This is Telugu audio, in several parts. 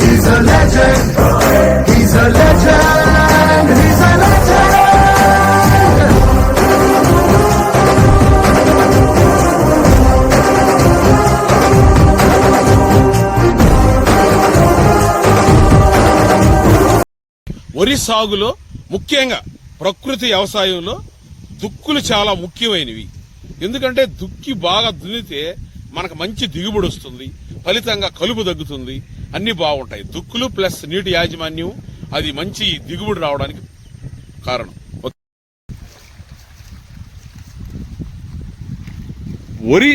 He's a legend. He's a legend. He's a legend. వరి సాగులో ముఖ్యంగా ప్రకృతి వ్యవసాయంలో దుక్కులు చాలా ముఖ్యమైనవి ఎందుకంటే దుక్కి బాగా దున్నితే మనకు మంచి దిగుబడి వస్తుంది ఫలితంగా కలుపు తగ్గుతుంది అన్ని బాగుంటాయి. దుక్కులు ప్లస్ నీటి యాజమాన్యం అది మంచి దిగుబడి రావడానికి కారణం. వరి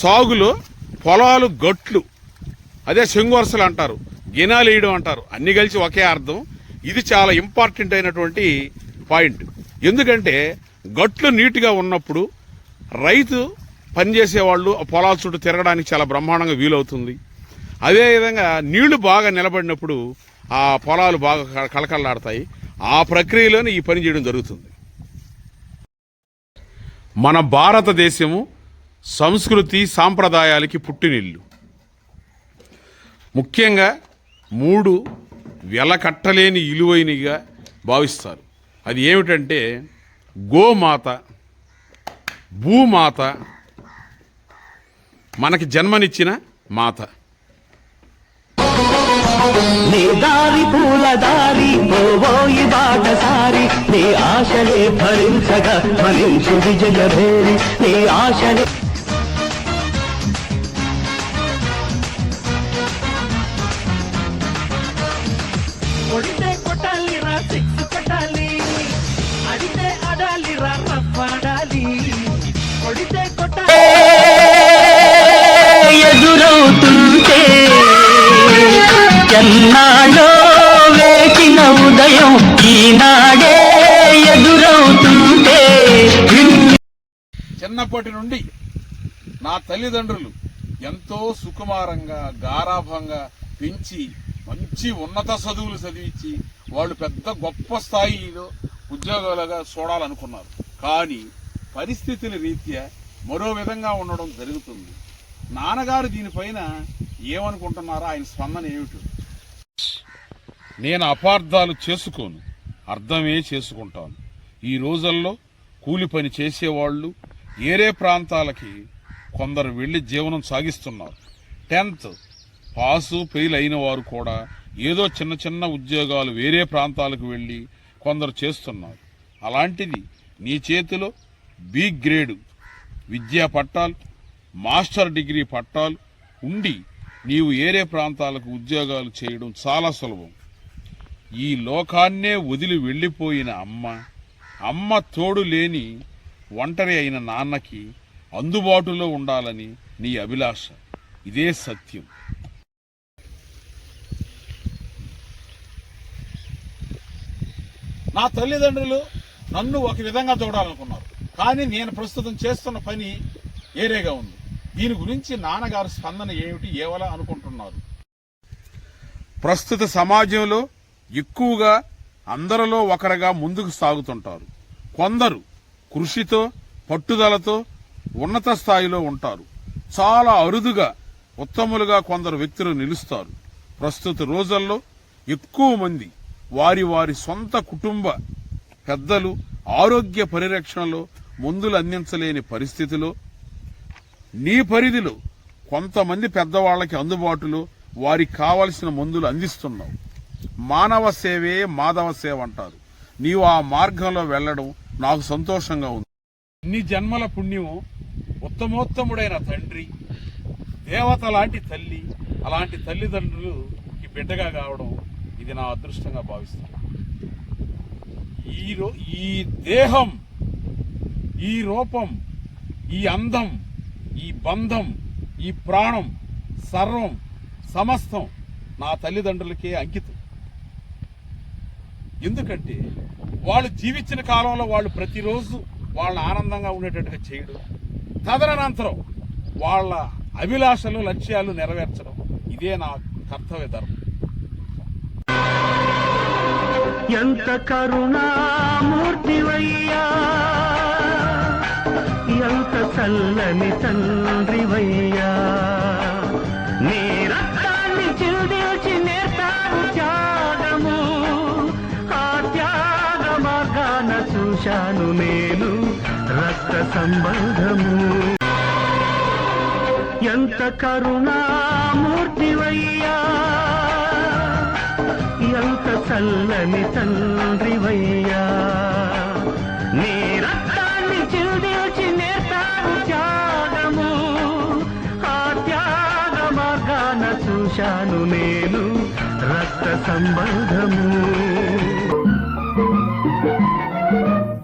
సాగులో పొలాలు గట్లు అదే శంగువరసలు అంటారు గినాలు వేయడం అంటారు అన్ని కలిసి ఒకే అర్థం. ఇది చాలా ఇంపార్టెంట్ అయినటువంటి పాయింట్. ఎందుకంటే గట్లు నీట్గా ఉన్నప్పుడు రైతు పనిచేసేవాళ్ళు ఆ పొలాల చుట్టూ తిరగడానికి చాలా బ్రహ్మాండంగా వీలవుతుంది. అదేవిధంగా నీళ్ళు బాగా నిలబడినప్పుడు ఆ పొలాలు బాగా క- కళకళలాడతాయి. ఆ ప్రక్రియలోనే ఈ పని చేయడం జరుగుతుంది. మన భారతదేశము సంస్కృతి సాంప్రదాయాలకి పుట్టినిల్లు. ముఖ్యంగా మూడు వెలకట్టలేని ఇలువైనగా భావిస్తారు. అది ఏమిటంటే గోమాత భూమాత మనకి జన్మనిచ్చిన మాత. నీ దారి పూల దారి పోవోయి బాటసారి నీ ఆశలే భరించగా ఫలించు విజయభేరి నీ ఆశలే ఎన్నాళ్ళో వేచిన ఉదయం ఈనాడే ఎదురవుతుంటే. చిన్నప్పటి నుండి నా తల్లిదండ్రులు ఎంతో సుకుమారంగా గారాభంగా పెంచి మంచి ఉన్నత చదువులు చదివించి వాళ్ళు పెద్ద గొప్ప స్థాయిలో ఉద్యోగాలుగా చూడాలనుకున్నారు. కానీ పరిస్థితుల రీత్యా మరో విధంగా ఉండడం జరుగుతుంది. నాన్నగారు దీనిపైన ఏమనుకుంటున్నారో ఆయన స్పందన ఏమిటి? నేను అపార్థాలు చేసుకోను. అర్థమే చేసుకుంటాను. ఈ రోజుల్లో కూలి పని చేసేవాళ్ళు ఏరే ప్రాంతాలకి కొందరు వెళ్ళి జీవనం సాగిస్తున్నారు. టెన్త్ పాసు ఫెయిల్ అయిన వారు కూడా ఏదో చిన్న చిన్న ఉద్యోగాలు వేరే ప్రాంతాలకు వెళ్ళి కొందరు చేస్తున్నారు. అలాంటిది నీ చేతిలో బి గ్రేడు విద్యా పట్టాలు మాస్టర్ డిగ్రీ పట్టాలు ఉండి నీవు ఏరే ప్రాంతాలకు ఉద్యోగాలు చేయడం చాలా సులభం. ఈ లోకాన్నే వదిలి వెళ్ళిపోయిన అమ్మ అమ్మ తోడు లేని ఒంటరి అయిన నాన్నకి అందుబాటులో ఉండాలని నీ అభిలాష. ఇదే సత్యం. నా తల్లిదండ్రులు నన్ను ఒక విధంగా చూడాలనుకున్నారు కానీ నేను ప్రస్తుతం చేస్తున్న పని ఏరేగా ఉంది. దీని గురించి నాన్నగారు స్పందన ఏమిటి ఏవలా అనుకుంటున్నారు? ప్రస్తుత సమాజంలో ఎక్కువగా అందరిలో ఒకరుగా ముందుకు సాగుతుంటారు. కొందరు కృషితో పట్టుదలతో ఉన్నత స్థాయిలో ఉంటారు. చాలా అరుదుగా ఉత్తములుగా కొందరు వ్యక్తులు నిలుస్తారు. ప్రస్తుత రోజుల్లో ఎక్కువ మంది వారి వారి సొంత కుటుంబ పెద్దలు ఆరోగ్య పరిరక్షణలో మందులు అందించలేని పరిస్థితిలో నీ పరిధిలో కొంతమంది పెద్దవాళ్ళకి అందుబాటులో వారికి కావలసిన మందులు అందిస్తున్నావు. మానవ సేవే మాధవ సేవ అంటారు. నీవు ఆ మార్గంలో వెళ్ళడం నాకు సంతోషంగా ఉంది. ఇన్ని జన్మల పుణ్యం ఉత్తమోత్తముడైన తండ్రి దేవత లాంటి తల్లి అలాంటి తల్లిదండ్రులు ఈ బిడ్డగా కావడం ఇది నా అదృష్టంగా భావిస్తాను. ఈ రో- ఈ దేహం ఈ రూపం ఈ అందం ఈ బంధం ఈ ప్రాణం సర్వం సమస్తం నా తల్లిదండ్రులకే అంకితం. ఎందుకంటే వాళ్ళు జీవించిన కాలంలో వాళ్ళు ప్రతిరోజు వాళ్ళని ఆనందంగా ఉండేటట్టుగా చేయడం తదనంతరం వాళ్ళ అభిలాషలు లక్ష్యాలు నెరవేర్చడం ఇదే నా కర్తవ్య ధర్మం. ఎంత కరుణామూర్తివయ్యా! ఎంత చల్లని తండ్రివయ్యా! మార్గాన నేను రక్త సంబంధము. ఎంత కరుణామూర్తివయ్యా ఎంత చల్లని తండ్రివయ్యా. నీ రక్తాన్ని చిల్దిల్చి నేర్తాను త్యాగము ఆ త్యాగ మార్గాన చూశాను నేను రక్త సంబంధము.